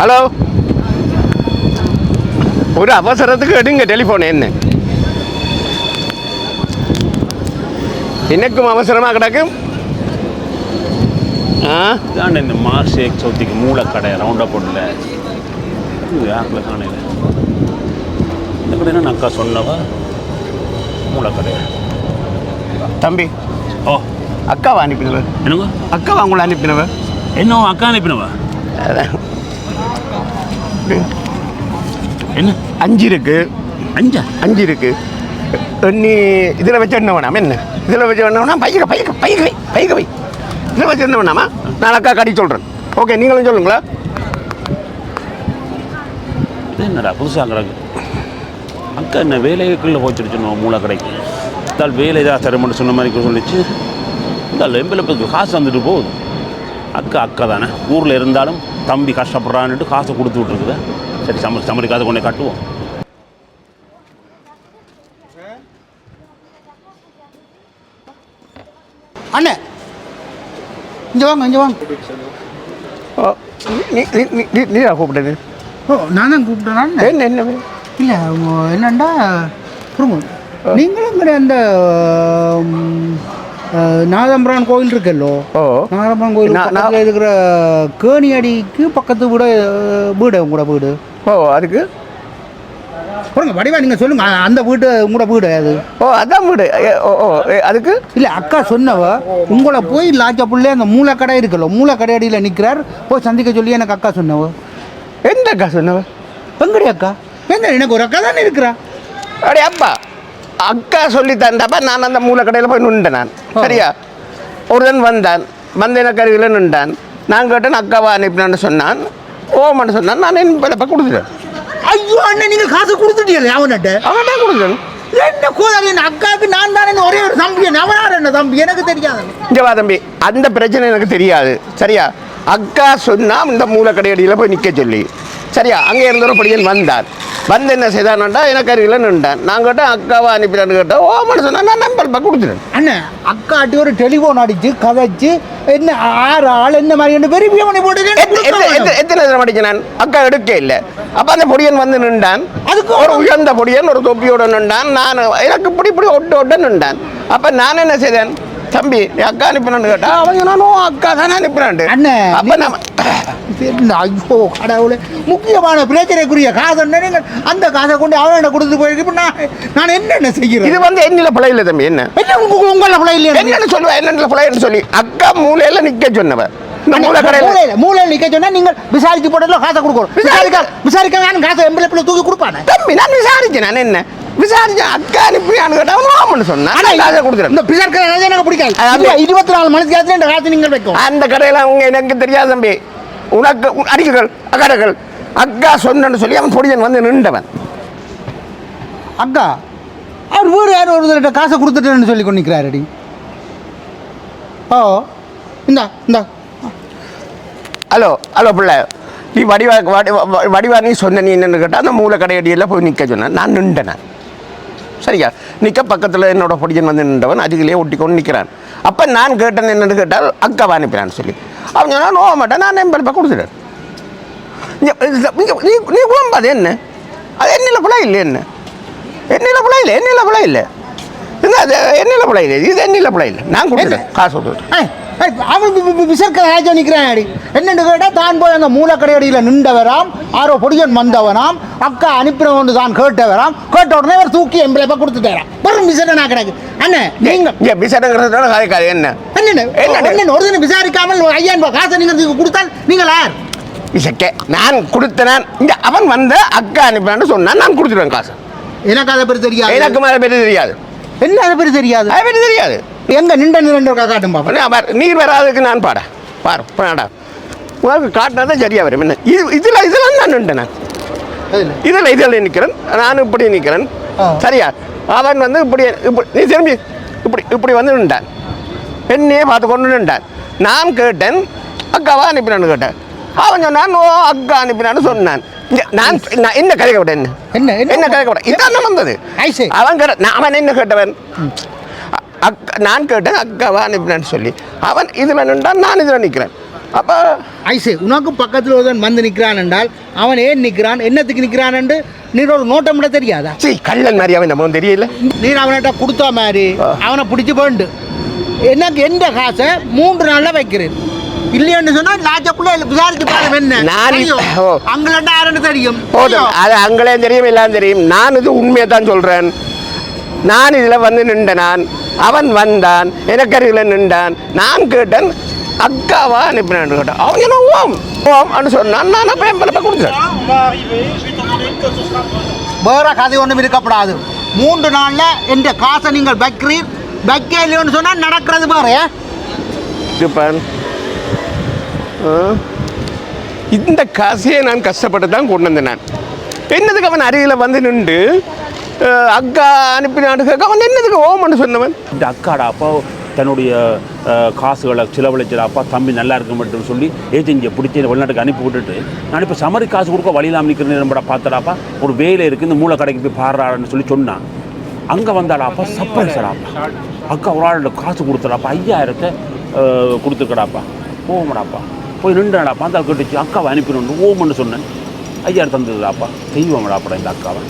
Hello ஒரு அவசரத்துக்கு எடுங்க டெலிஃபோன் என்ன எனக்கும் அவசரமாக கிடக்கும் ஆ இதாண்ட இந்த மார்ச் எக் சவுத்திக்கு மூளைக்கடை ரவுண்ட் அப்பில் யாருக்குள்ள காணையில் இந்த கடை என்ன அக்கா சொன்னவா மூளைக்கடை தம்பி ஓ அக்காவா அனுப்பினவ என்னங்க அக்காவா உங்களை அனுப்பினவ என்ன அக்கா அனுப்பினவா அதான். என்ன? அஞ்சு இருக்கு. அஞ்சா? அஞ்சு இருக்கு. நீ இதில் வச்சு என்ன வேணாம்? என்ன? இதில் வச்சு என்ன வேணாம்? பைக்க பைக்க பைக்க வை பைக்க வை. இதில் வச்சு என்ன வேணாமா? நான் அக்கா கடி சொல்கிறேன் ஓகே நீங்களும் சொல்லுங்களா? என்னடா புதுசாக கிடக்கு? அக்கா என்ன வேலைக்குள்ளே போச்சுட்டு சொன்னோம் மூளைக்கடைக்கு இதால் வேலை ஏதாவது தருமென்னு சொன்ன மாதிரி சொல்லிச்சு. இந்த எம்பளப்புக்கு காசு வந்துட்டு போகுது. அக்கா அக்கா தானே. ஊரில் இருந்தாலும் தம்பி கஷ்டப்படுறான்னுட்டு காசை கொடுத்து விட்ருக்குதா சரி சம சமரி காசை கொண்டு கட்டுவோம். அண்ணே இங்கே வாங்க இங்கே வாங்க. ஓ, நீ நீ நீ நீ நீயா கூப்பிட்டது? ஓ நான் தான் கூப்பிட்டேன் என்ன என்ன? இல்லை என்னண்டா? நீங்களும் இங்கே அந்த நாதம்பரான் கோயில் இருக்கல்லோ? ஓ. நாதம்பரான் கோயில் பக்கத்தில் இருக்கிற கேணியடிக்கு பக்கத்து வீடு வீடு உங்களோட வீடு. ஓ அதுக்கு? பாருங்க வடிவா நீங்கள் சொல்லுங்க. அந்த வீடு உங்களோட வீடு அது. ஓ அதான் வீடு. ஓ ஓ அதுக்கு? இல்லை அக்கா சொன்னவ உங்களை போய் லாச்சா புள்ளே அந்த மூளைக்கடை இருக்கல்லோ மூளைக்கடை அடியில் நிற்கிறார் போய் சந்திக்க சொல்லி எனக்கு அக்கா சொன்னவ. எந்த அக்கா சொன்னவ? எங்கடி அக்கா. என்ன எனக்கு ஒரு அக்கா தானே இருக்கிறா? அடே அப்பா. அக்கா சொல்லி தந்தப்ப நான் அந்த மூல கடையில் போய் நின்றேன் நான். சரியா? ஒருத்தன் வந்தான் வந்து அருகில் நின்றான். நான் கேட்டேன் அக்காவா அனுப்பினான்னு சொன்னான். ஓமன்னு சொன்னான் நான் என் பிறப்ப கொடுத்துட்டேன். ஐயோ அண்ணன் நீங்கள் காசு கொடுத்துட்டீங்களே அவன்கிட்ட? அவன்கிட்ட கொடுத்தேன் என்ன கோதாரி என் அக்காவுக்கு நான் தானே ஒரே ஒரு தம்பி அவனார் என்ன தம்பி? எனக்கு தெரியாது. இங்கே வா தம்பி அந்த பிரச்சனை எனக்கு தெரியாது. சரியா? அக்கா சொன்னா இந்த மூல கடையடியில் போய் நிற்க சொல்லி. சரியா? அங்கே இருந்த ஒரு படியன் வந்தான். வந்து என்ன செய்தான்டா எனக்கு அருகில் நின்றான். நான் கேட்டேன் அக்காவா அனுப்பினான்னு கேட்டேன். ஓமன்னு சொன்னா நான் நம்பர் கொடுத்துட்டேன் அண்ணன் அக்காட்டி ஒரு டெலிஃபோன் அடிச்சு கதைச்சு என்ன ஆறு ஆள் என்ன மாதிரி என்ன பெரிய பண்ணி போட்டு எத்த- எத்த- எத்த- எத்தனை தடவை அடிச்சு நான்? அக்கா எடுக்க இல்லை. அப்ப அந்த பொடியன் வந்து நின்றான். அதுக்கு ஒரு உயர்ந்த பொடியன் ஒரு தொப்பியோட நின்றான். நான் எனக்கு இப்படி இப்படி ஒட்டு ஒட்ட நின்றான். அப்ப நான் என்ன செய்தேன்? தம்பி அக்கா அனுப்பினான்னு கேட்டா அவங்க நானும் அக்கா தானே அனுப்பினான் அண்ணே, அப்ப நம்ம என்ன ஐயோ கடவுளே. முக்கியமான பிரச்சனைக்குரிய காசை அந்த காசை கொண்டு அவன்கிட்ட கொடுத்து போயிருக்கு இப்ப நான் நான் என்னென்ன இது செய்கிறேன் வந்து என்னில பிழை இல்லை தம்பி என்ன? என்ன உங்க உங்கள பிள்ளை இல்லையா என்னன்னு சொல்லுவா என்னன்னு பிழைன்னு சொல்லி. அக்கா மூலையில நிக்க சொன்னவ. இந்த மூல கடையில மூலையில நிக்க சொன்னா நீங்கள் விசாரிச்சு போட்டதுல காசை கொடுக்கணும். விசாரிக்க விசாரிக்க காசை எம்பளை தூக்கி கொடுப்பானே. தம்பி நான் விசாரிச்சேன் நான் என்ன? விசாரிச்சேன் அக்கா அனுப்பியான்னு கேட்டா அவன் ஆமான்னு சொன்னான். ஆனா நான் காசை கொடுத்துறேன் இந்த பிசார்க்க எனக்கு பிடிக்காது. இருபத்தி நாலு மணி நேரத்துல இந்த காசை நீங்கள் வைக்கும். அந்த கடையில் அவங்க எனக்கு தெரியாது தம்பி. உனக்கு உன் அடிக்குகள் அக்கடைகள் அக்கா சொன்னேன்னு சொல்லி அவன் பொடியன் வந்து நின்றவன். அக்கா அவர் வீடு யார் ஒருத்தர்கிட்ட காசை கொடுத்துட்டேன்னு சொல்லி கொண்டு நிற்கிறாரடி. ஓ இந்தா இந்தா. ஹலோ ஹலோ பிள்ளை. நீ வடிவா வடிவா நீ சொன்ன நீ என்னன்னு கேட்டால் அந்த கடையடியில் போய் நிற்க சொன்னேன். நான் நின்றேன். சரியா? நிற்க பக்கத்தில் என்னோட பொடியன் வந்து நின்றவன் அருகிலே ஒட்டி கொண்டு நிற்கிறான் அப்போ நான் கேட்டேன் என்னன்னு கேட்டால் அக்காவை அனுப்பினான்னு சொல்லி. அவன் சொன்னா நோக மாட்டேன் நான் என் பிறப்ப கொடுத்துட்டேன் நீ நீ குழம்பாது என்ன? அது என்னில் பிள்ளை இல்லை என்ன? என்னில் பிள்ளை இல்லை என்னில் பிள்ளை இல்லை. இது அது? என்னில் பிள்ளை இல்லை இது என்னில் பிள்ளை இல்லை. நான் கொடுத்துட்டேன் காசு கொடுத்துட்டேன் அவன் வி- வி- விசர்க்க ராஜா நிற்கிறான் அடி என்னன்னு கேட்டால் தான் போய் அந்த மூலக்கடையடியில் நின்றவராம் ஆரோ பொடியன் வந்தவனாம் அக்கா அனுப்பினவன் தான் கேட்டவராம். கேட்ட உடனே அவர் தூக்கி எம்பிளப்ப கொடுத்துட்டாராம். விசர்க்க நான் கிடக்கு. அண்ணே நீங்கள் இங்கே பிசடங்கிறதுனால காய்க்காது என்ன? என்னென்ன என்னண்ணே? என்ன ஒரு தினம் விசாரிக்காமல் ஒரு ஐயாயிரம் ரூபாய் காசை நீங்கள் கொடுத்தால் நீங்கள்? யார் இசக்கே நான் கொடுத்தேன் இங்க அவன் வந்து அக்கா அனுப்பினான்னு சொன்னான் நான் கொடுத்துருவேன் காசு. எனக்கு அதை பற்றி தெரியாது. எனக்கு மேலே பேர் தெரியாது. என்ன அதை பற்றி தெரியாது? அதை பற்றி தெரியாது. எங்க நின்ற நின்ற காட்டும் பாப்பா. நீர் வராதுக்கு நான் பாட. பாரு பாடா. உனக்கு காட்டினா சரியா வரும். என்ன இது இதில் இதெல்லாம் நான் நின்றேன் நான். இதில் இதில் நிற்கிறேன் நான் இப்படி நிற்கிறேன். சரியா? அவன் வந்து இப்படி இப்படி நீ திரும்பி இப்படி இப்படி வந்து நின்றான் என்னையே பார்த்து கொண்டு நின்றான் நான் கேட்டேன் அக்காவா அனுப்பினான்னு கேட்டேன். அவன் சொன்னான் ஓ அக்கா அனுப்பினான்னு சொன்னான். நான் என்ன கதைக்க விட என்ன என்ன? கதைக்க விட இதான் நடந்தது. அவன் கேட்ட அவன் என்ன கேட்டவன்? அக்கா நான் கேட்டேன் அக்காவா அனுப்பினான்னு சொல்லி. அவன் இதில் நின்றான் நான் இதில் நிற்கிறேன் அப்போ ஐசு உனக்கு பக்கத்தில் ஒருவன் வந்து நிற்கிறான் என்றால் அவன் ஏன் நிற்கிறான் என்னத்துக்கு நிற்கிறான் என்று நீர் ஒரு நோட்டம் விட தெரியாதா? சரி கள்ளன் மாதிரி அவன் நம்ம தெரியல. நீர் அவன்கிட்ட கொடுத்தா மாதிரி அவனை பிடிச்சி போண்டு எனக்கு எந்த காசை மூன்று நாளில் வைக்கிறேன். இல்லைன்னு சொன்னா லாஜக்குள்ள விசாரிச்சு பாருங்க என்ன. நான். அங்கலண்டா யாருன்னு தெரியும். போதும். அது அங்களே தெரியும் எல்லாம் தெரியும். நான் இது உண்மையை தான் சொல்கிறேன் நான் இதில் வந்து நின்ற நான் அவன் வந்தான் எனக்கு அருகில் நின்றான். நான் கேட்டேன் அக்காவா அனுப்பினான்னு கேட்டான். அவன் என்ன ஓம் ஓம் அப்படின்னு சொன்னான். நான் அப்போ என் பிள்ளை கொடுத்தேன். வேற கதை ஒன்றும் இருக்கப்படாது. மூன்று நாள்ல என்ற காசை நீங்கள் வைக்கிறீர். வைக்க இல்லையோன்னு சொன்னா நடக்கிறது பாரு? இந்த காசையே நான் கஷ்டப்பட்டு தான் கொண்டு வந்தேன் என்னதுக்கு அவன் அருகில் வந்து நின்று அக்கா அனுப்பினான்னு கேட்க அவன் என்னதுக்கு ஓமன்னு சொன்னவன்? இந்த அக்காடா அப்பா தன்னுடைய காசுகளை செலவழிச்சது அப்பா தம்பி நல்லா இருக்க மட்டும் சொல்லி ஏஜென்சியை பிடிச்சி வெளிநாட்டுக்கு அனுப்பி விட்டுட்டு நான் இப்போ சமரி காசு கொடுக்க வழியிலாம் நிற்கிறேன் நேரம்பட பார்த்தடாப்பா ஒரு வேலை இருக்குது இந்த மூளை கடைக்கு போய் பாடுறான்னு சொல்லி சொன்னான் அங்கே வந்தாடாப்பா சர்ப்ரைஸடாப்பா அக்கா ஒரு ஆள் காசு கொடுத்துடாப்பா ஐயாயிரத்தை கொடுத்துருக்கடாப்பா ஓமடாப்பா போய் நின்றாடாப்பா அந்த கேட்டுச்சு அக்காவை அனுப்பினு ஓமன்னு சொன்னேன். ஐயாயிரம் தந்ததுடாப்பா தெய்வம்டாப்பா இந்த அக்காவை.